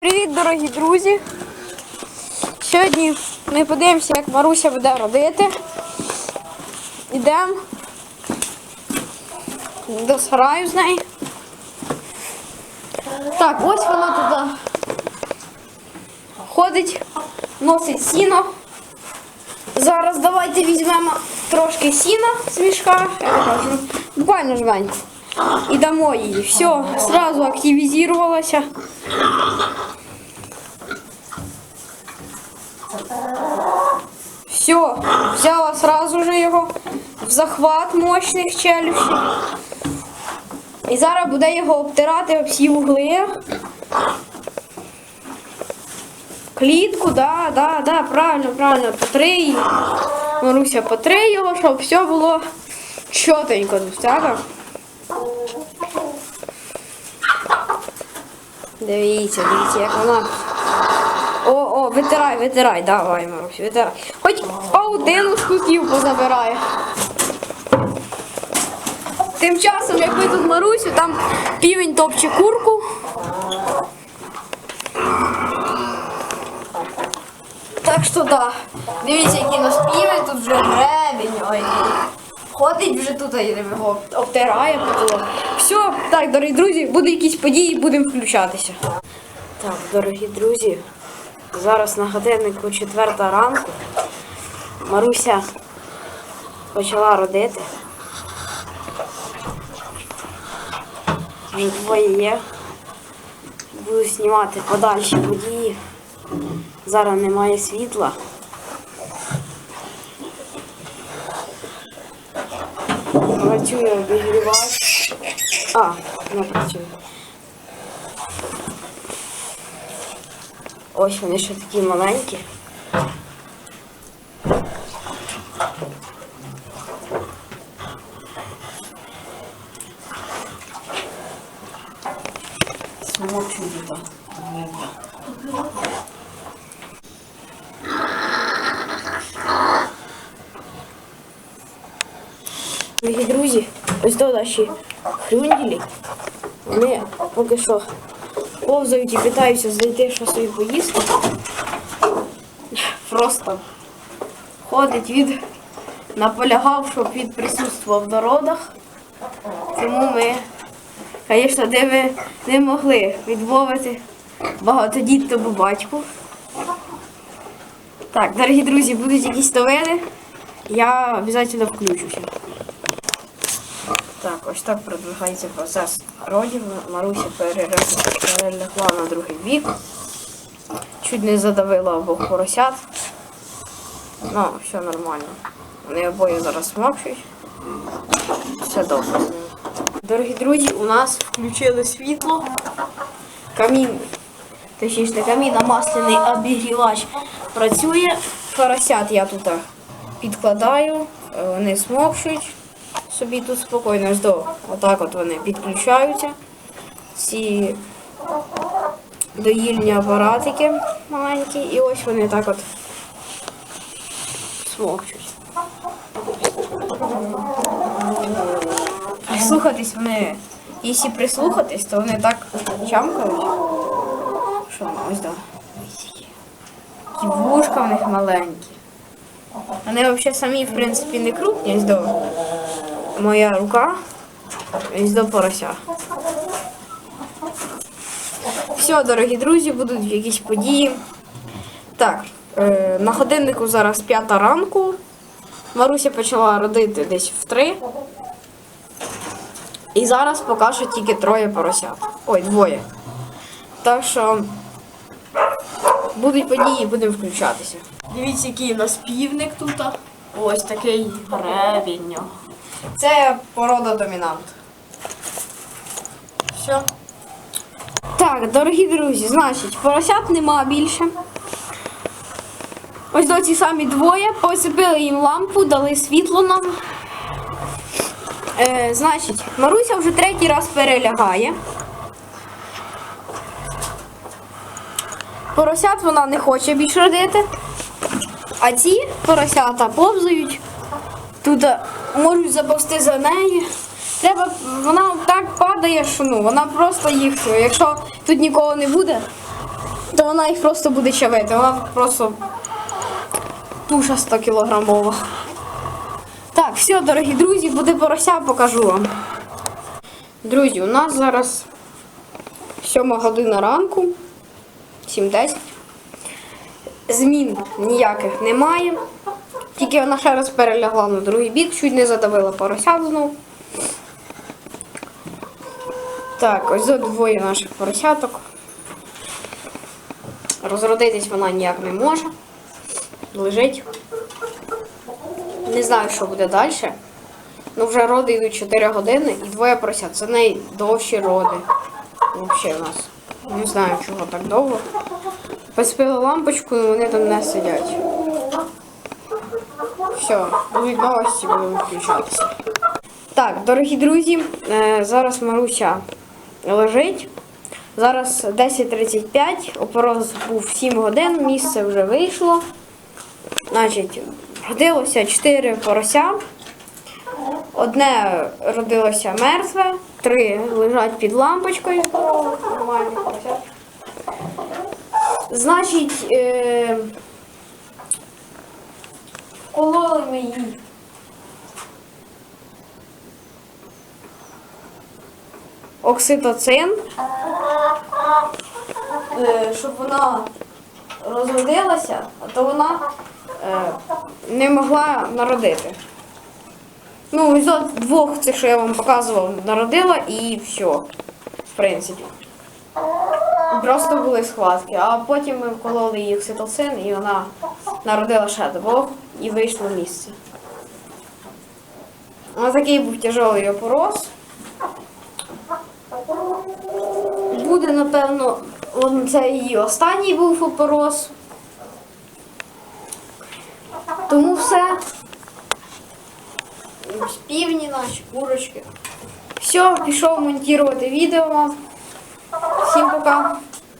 Привіт, дорогі друзі! Сьогодні ми подивимося, як Маруся буде родити. Йдемо до сараю з нею. Так, ось вона туди ходить, носить сіно. Зараз давайте візьмемо трошки сіна з мішка. Буквально жменьку. І дамо їй. Все, сразу активізувалася. Все, взяла сразу же його в захват мощних челюстей. І зараз буде його обтирати об всі вугли. Клітку, да, да, да, правильно, правильно, потри її. Маруся, потри його, щоб все було чотенько, так? Дивіться, дивіться, як вона. О, о, витирай, витирай, давай, Марусь, витирай. Хоч паутину з кутів позабирає. Тим часом, як ми тут Марусю, там півень топче курку. Так що да. Дивіться, який у нас півень, тут вже гребінь. Ой. Ходить вже тут, його обтирає потолок. Все, так, дорогі друзі, будуть якісь події, будемо включатися. Так, дорогі друзі, зараз на годиннику четверта ранку. Маруся почала родити. Вже двоє є. Буду знімати подальші події. Зараз немає світла. Працює обігрівач. А, не працює. Ось вони ще такі маленькі. Смочу туди. Друзі, ось до наші хрюнділі. Вони поки що повзають і питаються знайти що собі поїсти. Просто ходить від наполягав, щоб він присутствував на родах. Тому ми, звісно, де ми не могли відмовити багатодітному батьку. Так, дорогі друзі, будуть якісь новини. Я обов'язково включуся. Так, ось так продвигається процес родів. Маруся перелягла на другий бік. Чуть не задавила обох поросят. Ну, все нормально. Вони обоє зараз смокчуть. Все добре. Дорогі друзі, у нас включили світло. Камін, точніше не камін, а масляний обігрівач працює. Поросят я тут підкладаю, вони смокчуть собі тут спокійно жду. Отак от вони підключаються. Ці доїльні апаратики маленькі. І ось вони так от смокчуть. Прислухатись вони, якщо прислухатись, то вони так чамкають. Що ну, ось да. Такі вушка в них маленькі. Вони взагалі самі, в принципі, не крупні, до моя рука ось до порося. Все, дорогі друзі, будуть якісь події. Так, е, на годиннику зараз п'ята ранку. Маруся почала родити десь в три. І зараз поки тільки троє поросят. Ой, двоє. Так що будуть події, будемо включатися. Дивіться, який у нас півник тут. Ось такий гребінь. Це порода домінант. Все. Так, дорогі друзі, значить, поросят нема більше. Ось до ці самі двоє, посипили їм лампу, дали світло нам. Е, значить, Маруся вже третій раз перелягає. Поросят вона не хоче більше родити. А ці поросята повзають. Тут е, можуть заповзти за нею. Треба, вона так падає, що ну, вона просто їх, якщо тут нікого не буде, то вона їх просто буде чавити. Вона просто туша 100 кілограмова. Так, все, дорогі друзі, буде порося, покажу вам. Друзі, у нас зараз 7 година ранку, 7.10. Змін ніяких немає. Тільки вона ще раз перелягла на другий бік, чуть не задавила поросят знов. Так, ось тут двоє наших поросяток. Розродитись вона ніяк не може. Лежить. Не знаю, що буде далі. Ну вже роди йдуть 4 години і двоє поросят. Це найдовші роди. Взагалі у нас. Не знаю, чого так довго. Поспили лампочку і вони там не сидять. Все, будуть новості, будемо включатися. Так, дорогі друзі, е, зараз Маруся лежить. Зараз 10.35, опороз був 7 годин, місце вже вийшло. Значить, родилося 4 порося. Одне родилося мертве, три лежать під лампочкою. Нормальні поросята. Значить, е, вкололи ми їй окситоцин, е, щоб вона розродилася, то вона е, не могла народити. Ну, із двох цих, що я вам показував, народила і все, в принципі. Просто були схватки, а потім ми вкололи їй окситоцин і вона народила ще двох і вийшло місце. Ось такий був тяжелий опорос. Буде, напевно, це її останній був опорос. Тому все. Півні наші, курочки. Все, пішов монтувати відео. Всім пока.